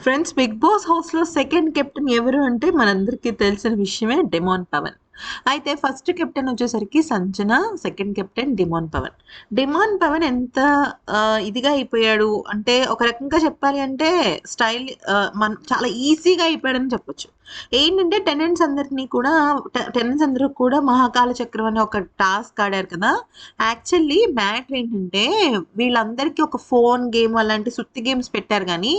Friends big Boss హౌస్లో second captain ఎవరు అంటే మనందరికీ తెలిసిన విషయమే డెమాన్ పవన్ అయితే ఫస్ట్ కెప్టెన్ వచ్చేసరికి Sanjana second captain Demon Pavan Demon Pavan ఎంత ఇదిగా అయిపోయాడు? అంటే ఒక రకంగా చెప్పాలి అంటే స్టైల్ మన చాలా ఈజీగా అయిపోయాడని చెప్పొచ్చు. ఏంటంటే టెనెంట్స్ అందరినీ కూడా టెనెంట్స్ అందరూ కూడా మహాకాల చక్రం అనే ఒక టాస్క్ ఆడారు కదా. యాక్చువల్లీ మ్యాటర్ ఏంటంటే వీళ్ళందరికీ ఒక ఫోన్ గేమ్ అలాంటి సుత్తి గేమ్స్ పెట్టారు కానీ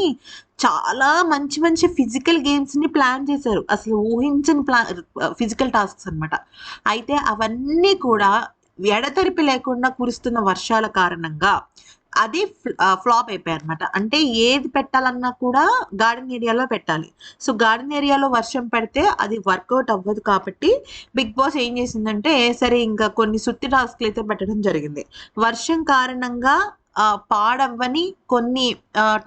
చాలా మంచి మంచి ఫిజికల్ గేమ్స్ని ప్లాన్ చేశారు. అసలు ఊహించని ప్లా ఫిజికల్ టాస్క్స్ అనమాట అయితే అవన్నీ కూడా ఎడతెరిపి లేకుండా కురుస్తున్న వర్షాల కారణంగా అది ఫ్లాప్ అయిపోయాయి అనమాట అంటే ఏది పెట్టాలన్నా కూడా గార్డెన్ ఏరియాలో పెట్టాలి. సో గార్డెన్ ఏరియాలో వర్షం పెడితే అది వర్కౌట్ అవ్వదు కాబట్టి బిగ్ బాస్ ఏం చేసిందంటే సరే ఇంకా కొన్ని సుత్తి టాస్క్లు అయితే పెట్టడం జరిగింది. వర్షం కారణంగా పాడవ్వని కొన్ని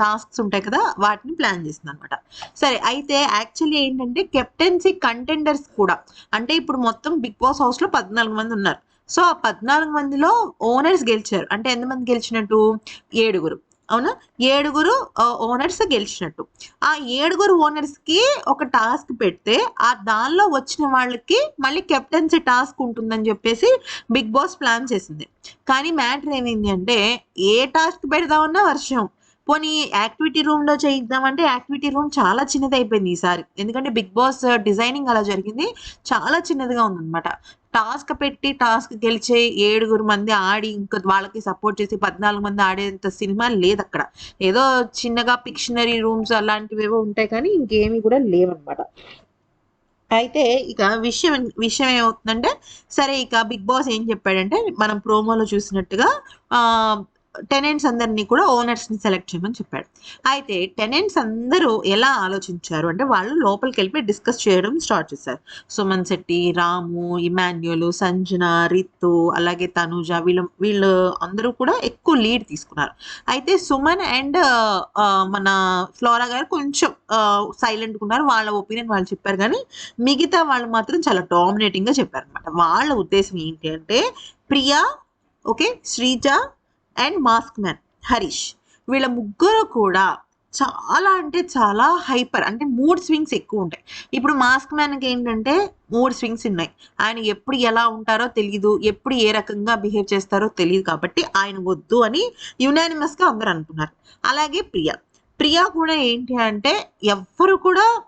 టాస్క్స్ ఉంటాయి కదా వాటిని ప్లాన్ చేసింది అనమాట సరే అయితే యాక్చువల్లీ ఏంటంటే కెప్టెన్సీ కంటెండర్స్ కూడా అంటే ఇప్పుడు మొత్తం బిగ్ బాస్ హౌస్లో పద్నాలుగు మంది ఉన్నారు. సో ఆ పద్నాలుగు మందిలో ఓనర్స్ గెలిచారు. అంటే ఎంతమంది గెలిచినట్టు? ఏడుగురు. అవునా? ఏడుగురు ఓనర్స్ గెలిచినట్టు. ఆ ఏడుగురు ఓనర్స్కి ఒక టాస్క్ పెడితే ఆ దానిలో వచ్చిన వాళ్ళకి మళ్ళీ కెప్టెన్సీ టాస్క్ ఉంటుందని చెప్పేసి బిగ్ బాస్ ప్లాన్ చేసింది. కానీ మ్యాటర్ ఏమైంది అంటే ఏ టాస్క్ పెడదామన్నా వర్షం. పోనీ యాక్టివిటీ రూమ్లో చేయిద్దామంటే యాక్టివిటీ రూమ్ చాలా చిన్నది అయిపోయింది ఈసారి. ఎందుకంటే బిగ్ బాస్ డిజైనింగ్ అలా జరిగింది. చాలా చిన్నదిగా ఉందన్నమాట. టాస్క్ పెట్టి టాస్క్ గెలిచే ఏడుగురు మంది ఆడి ఇంకా వాళ్ళకి సపోర్ట్ చేసి పద్నాలుగు మంది ఆడేంత సినిమా లేదు అక్కడ ఏదో చిన్నగా పిక్షనరీ రూమ్స్ అలాంటివి ఏవో ఉంటాయి కానీ ఇంకేమీ కూడా లేవన్నమాట. అయితే ఇక విషయం విషయం ఏమవుతుందంటే సరే ఇక బిగ్ బాస్ ఏం చెప్పాడంటే మనం ప్రోమోలో చూసినట్టుగా టెనెంట్స్ అందరినీ కూడా ఓనర్స్ని సెలెక్ట్ చేయమని చెప్పాడు. అయితే టెనెంట్స్ అందరూ ఎలా ఆలోచించారు? అంటే వాళ్ళు లోపలికి వెళ్ళి డిస్కస్ చేయడం స్టార్ట్ చేశారు. సుమన్ శెట్టి రాము ఇమాన్యుల్ సంజన రితు అలాగే తనుజ వీళ్ళు వీళ్ళు అందరూ కూడా ఎక్కువ లీడ్ తీసుకున్నారు. అయితే సుమన్ అండ్ మన ఫ్లోరా గారు కొంచెం సైలెంట్గా ఉన్నారు. వాళ్ళ ఒపీనియన్ వాళ్ళు చెప్పారు కానీ మిగతా వాళ్ళు మాత్రం చాలా డామినేటింగ్గా చెప్పారు అనమాట వాళ్ళ ఉద్దేశం ఏంటి అంటే Priya okay Sreeja and mask man Harish. వీళ్ళ ముగ్గురు కూడా చాలా అంటే చాలా హైపర్ అంటే మూడ్ స్వింగ్స్ ఎక్కువ ఉంటాయి. ఇప్పుడు మాస్క్ మ్యాన్కి ఏంటంటే మూడ్ స్వింగ్స్ ఉన్నాయి. ఆయన ఎప్పుడు ఎలా ఉంటారో తెలియదు ఎప్పుడు ఏ రకంగా బిహేవ్ చేస్తారో తెలియదు కాబట్టి ఆయన వద్దు అని యునానిమస్గా అందరూ అనుకున్నారు. అలాగే ప్రియా. ప్రియా కూడా ఏంటి అంటే ఎవ్వరు కూడా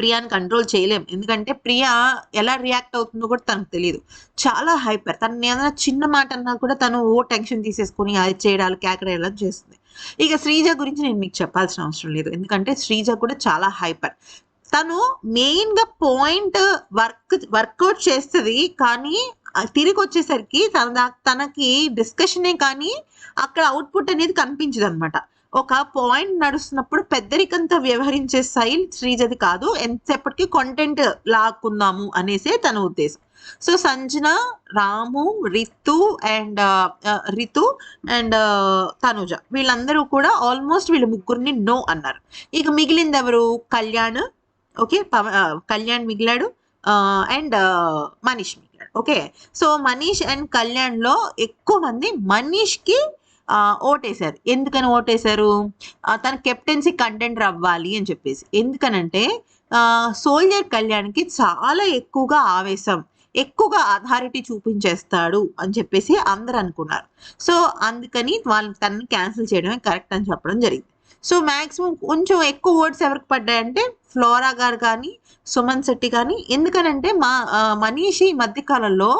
ప్రియాని కంట్రోల్ చేయలేం. ఎందుకంటే ప్రియా ఎలా రియాక్ట్ అవుతుందో కూడా తనకు తెలియదు చాలా హైపర్ తను ఏదైనా చిన్న మాట అన్నా కూడా తను ఓ టెన్షన్ తీసేసుకొని అది చేయడాలు కేకడేయడం చేస్తుంది. ఇక శ్రీజ గురించి నేను మీకు చెప్పాల్సిన అవసరం లేదు. ఎందుకంటే శ్రీజ కూడా చాలా హైపర్ తను మెయిన్గా పాయింట్ వర్క్ వర్కౌట్ చేస్తుంది కానీ తిరిగి వచ్చేసరికి తన దా- తనకి డిస్కషనే కానీ అక్కడ అవుట్పుట్ అనేది కనిపించదు అనమాట ఒక పాయింట్ నడుస్తున్నప్పుడు పెద్దరికంతో వ్యవహరించే స్టైల్ శ్రీజది కాదు. ఎంతసేపటికి కంటెంట్ లాక్కుందాము అనేసే తన ఉద్దేశం. So Sanjana Ramu Ritu and uh, uh, Ritu and uh, Tanuja వీళ్ళందరూ కూడా ఆల్మోస్ట్ వీళ్ళు ముగ్గురిని నో అన్నారు. ఇక మిగిలింది ఎవరు? కళ్యాణ్ ఓకే? పవ- కళ్యాణ్ మిగిలాడు అండ్ మనీష్ మిగిలాడు ఓకే? సో మనీష్ అండ్ కళ్యాణ్లో ఎక్కువ మంది మనీష్కి ఓటేశారు. ఎందుకని ఓటేశారు? తన కెప్టెన్సీ కంటెంట్ అవ్వాలి అని చెప్పేసి. ఎందుకనంటే సోల్జర్ కళ్యాణ్కి చాలా ఎక్కువగా ఆవేశం ఎక్కువగా అథారిటీ చూపించేస్తాడు అని చెప్పేసి అందరు అనుకున్నారు. సో అందుకని వాళ్ళు తనని క్యాన్సిల్ చేయడమే కరెక్ట్ అని చెప్పడం జరిగింది. సో మ్యాక్సిమం కొంచెం ఎక్కువ ఓట్స్ ఎవరికి పడ్డాయంటే ఫ్లోరా గారు కానీ సుమన్ శెట్టి కానీ ఎందుకనంటే మా మనీషి ఈ మధ్య కాలంలో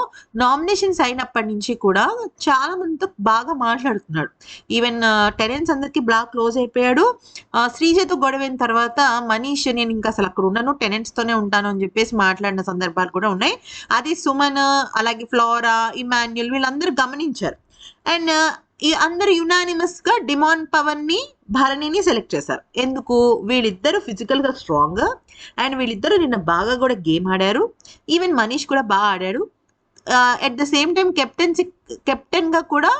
నామినేషన్స్ అయినప్పటి నుంచి కూడా చాలా మందితో బాగా మాట్లాడుతున్నాడు. ఈవెన్ టెరెన్స్ అందరికీ బాగా క్లోజ్ అయిపోయాడు. శ్రీజతో గొడవైన తర్వాత మనీష్ నేను ఇంకా అసలు అక్కడ ఉన్నాను టెనెంట్స్తోనే ఉంటాను అని చెప్పేసి మాట్లాడిన సందర్భాలు కూడా ఉన్నాయి. అది సుమన్ అలాగే ఫ్లోరా ఇమాన్యుల్ వీళ్ళందరూ గమనించారు. అండ్ ఈ అందరూ యునానిమస్గా డిమాండ్ పవన్ని భరణిని సెలెక్ట్ చేశారు. ఎందుకు? వీళ్ళిద్దరు ఫిజికల్గా స్ట్రాంగ్ అండ్ వీళ్ళిద్దరు నిన్న బాగా కూడా గేమ్ ఆడారు. ఈవెన్ మనీష్ కూడా బాగా ఆడాడు. At the same time captaincy కెప్టెన్గా కూడా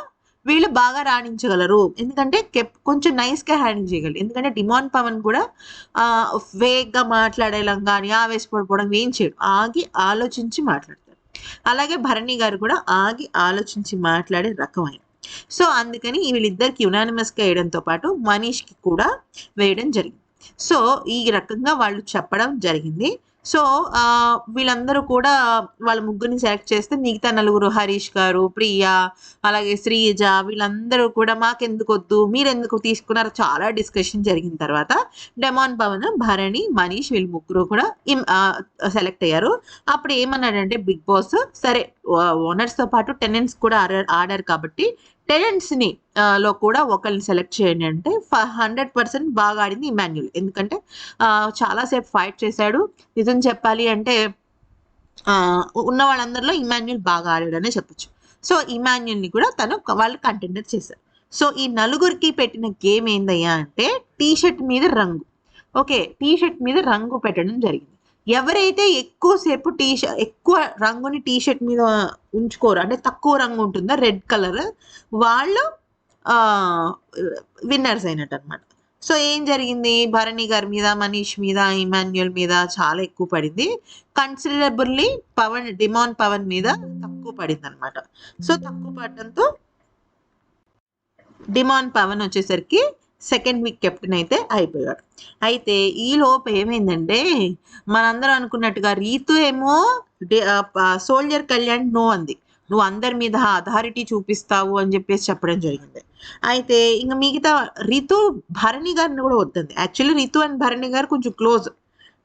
వీళ్ళు బాగా రాణించగలరు. ఎందుకంటే కెప్ కొంచెం నైస్గా హ్యాండిల్ చేయగలరు. ఎందుకంటే డిమాన్ పవన్ కూడా వేగ్గా మాట్లాడేలా కానీ ఆవేశపడిపోవడం ఏం చేయడు. ఆగి ఆలోచించి మాట్లాడతారు. అలాగే భరణి గారు కూడా ఆగి ఆలోచించి మాట్లాడే రకమైన సో అందుకని వీళ్ళిద్దరికి యునానిమస్గా వేయడంతో పాటు మనీష్కి కూడా వేయడం జరిగింది. సో ఈ రకంగా వాళ్ళు చెప్పడం జరిగింది. సో వీళ్ళందరూ కూడా వాళ్ళ ముగ్గురిని సెలెక్ట్ చేస్తే మిగతా నలుగురు హరీష్ గారు ప్రియ అలాగే శ్రీజ వీళ్ళందరూ కూడా మాకెందుకు వద్దు మీరు ఎందుకు తీసుకున్నారు చాలా డిస్కషన్ జరిగిన తర్వాత డెమాన్ పవన్ భరణి మనీష్ వీళ్ళు ముగ్గురు కూడా సెలెక్ట్ అయ్యారు. అప్పుడు ఏమన్నాడంటే బిగ్ బాస్ సరే ఓనర్స్తో పాటు టెనెంట్స్ కూడా ఆడారు కాబట్టి టెలెంట్స్ని లో కూడా ఒకరిని సెలెక్ట్ చేయండి అంటే హండ్రెడ్ పర్సెంట్ బాగా ఆడింది ఇమాన్యుల్ ఎందుకంటే చాలాసేపు ఫైట్ చేశాడు. నిజం చెప్పాలి అంటే ఉన్న వాళ్ళందరిలో ఇమాన్యుల్ బాగా ఆడాడనే చెప్పొచ్చు. సో ఇమాన్యుల్ని కూడా తను వాళ్ళు కంటెండర్ చేశారు. సో ఈ నలుగురికి పెట్టిన గేమ్ ఏందయ్యా అంటే టీ షర్ట్ మీద రంగు. ఓకే టీ షర్ట్ మీద రంగు పెట్టడం జరిగింది. ఎవరైతే ఎక్కువసేపు టీ షర్ట్ ఎక్కువ రంగుని టీ షర్ట్ మీద ఉంచుకోరు అంటే తక్కువ రంగు ఉంటుందో రెడ్ కలర్ వాళ్ళు విన్నర్స్ అయినట్టు అనమాట సో ఏం జరిగింది? భరణి గారి మీద మనీష్ మీద ఇమాన్యుల్ మీద చాలా ఎక్కువ పడింది. కన్సిడరబుల్లీ పవన్ డిమాన్ పవన్ మీద తక్కువ పడింది అనమాట సో తక్కువ పడడంతో డిమాన్ పవన్ వచ్చేసరికి సెకండ్ వీక్ కెప్టెన్ అయితే అయిపోయాడు. అయితే ఈ లోపు ఏమైందంటే మనందరం అనుకున్నట్టుగా రీతు ఏమో సోల్జర్ కళ్యాణ్ నో అంది. నువ్వు అందరి మీద అథారిటీ చూపిస్తావు అని చెప్పేసి చెప్పడం జరిగింది. అయితే ఇంకా మిగతా రితు భరణి గారిని కూడా వద్దంది. యాక్చువల్లీ రితు అండ్ భరణి గారు కొంచెం క్లోజ్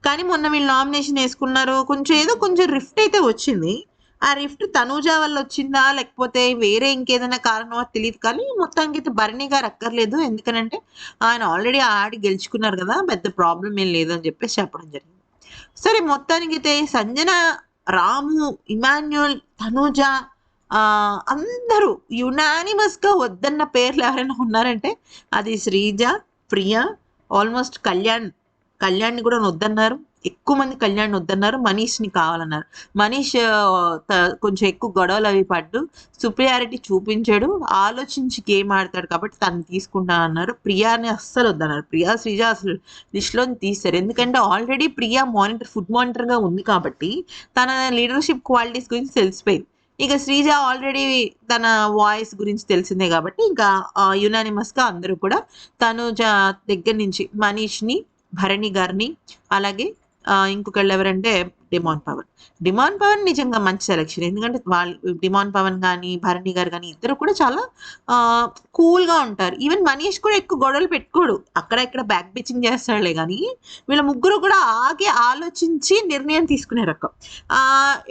కానీ మొన్న వీళ్ళు నామినేషన్ వేసుకున్నారు. కొంచెం ఏదో కొంచెం రిఫ్ట్ అయితే వచ్చింది. ఆ రిఫ్ట్ తనూజ వల్ల వచ్చిందా? లేకపోతే వేరే ఇంకేదైనా కారణమో? తెలియదు కానీ మొత్తానికి అయితే భరణి గారు అక్కర్లేదు. ఎందుకనంటే ఆయన ఆల్రెడీ ఆడి గెలుచుకున్నారు కదా. పెద్ద ప్రాబ్లం ఏం లేదని చెప్పేసి చెప్పడం జరిగింది. సరే మొత్తానికి అయితే సంజన రాము ఇమాన్యుల్ తనూజ అందరూ యునానిమస్గా వద్దన్న పేర్లు ఎవరైనా ఉన్నారంటే అది శ్రీజ ప్రియ ఆల్మోస్ట్ కళ్యాణ్. కళ్యాణ్ని కూడా వద్దన్నారు. ఎక్కువ మంది కళ్యాణ్ వద్దన్నారు మనీష్ని కావాలన్నారు. మనీష్ త- కొంచెం ఎక్కువ గొడవలు అవి పడ్డు సుప్రియారిటీ చూపించాడు ఆలోచించి గేమ్ ఆడతాడు కాబట్టి తను తీసుకుంటా అన్నారు. ప్రియాని అస్సలు వద్దన్నారు. ప్రియా శ్రీజ అసలు లిస్ట్లోని తీస్తారు ఎందుకంటే ఆల్రెడీ ప్రియా మానిటర్ ఫుడ్ మానిటర్గా ఉంది కాబట్టి తన లీడర్షిప్ క్వాలిటీస్ గురించి తెలిసిపోయింది. ఇక శ్రీజ ఆల్రెడీ తన వాయిస్ గురించి తెలిసిందే కాబట్టి ఇంకా యునానిమస్గా అందరూ కూడా తను దగ్గర నుంచి మనీష్ని భరణి గారిని అలాగే ఇంకొకళ్ళు ఎవరంటే డిమాన్ పవన్. డిమాన్ పవన్ నిజంగా మంచి సెలెక్షన్ ఎందుకంటే వాళ్ళు డిమాన్ పవన్ కానీ భరణి గారు కానీ ఇద్దరు కూడా చాలా కూల్గా ఉంటారు. ఈవెన్ మనీష్ కూడా ఎక్కువ గొడవలు పెట్టుకోడు. అక్కడ ఇక్కడ బ్యాక్ బిచ్చింగ్ చేస్తాడులే కానీ వీళ్ళ ముగ్గురు కూడా ఆగి ఆలోచించి నిర్ణయం తీసుకునే రకం.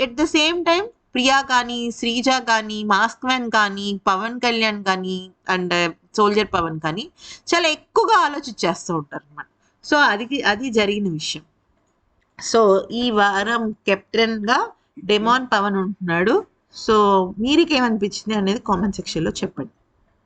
At the same time Priya కానీ శ్రీజ కానీ మాస్క్ మ్యాన్ కానీ పవన్ కళ్యాణ్ కానీ అండ్ సోల్జర్ పవన్ కానీ చాలా ఎక్కువగా ఆలోచించేస్తూ ఉంటారు అనమాట సో అది అది జరిగిన విషయం. సో ఈ వారం కెప్టెన్గా డెమాన్ పవన్ ఉంటున్నాడు. సో మీరికేమనిపించింది అనేది కామెంట్ సెక్షన్లో చెప్పండి.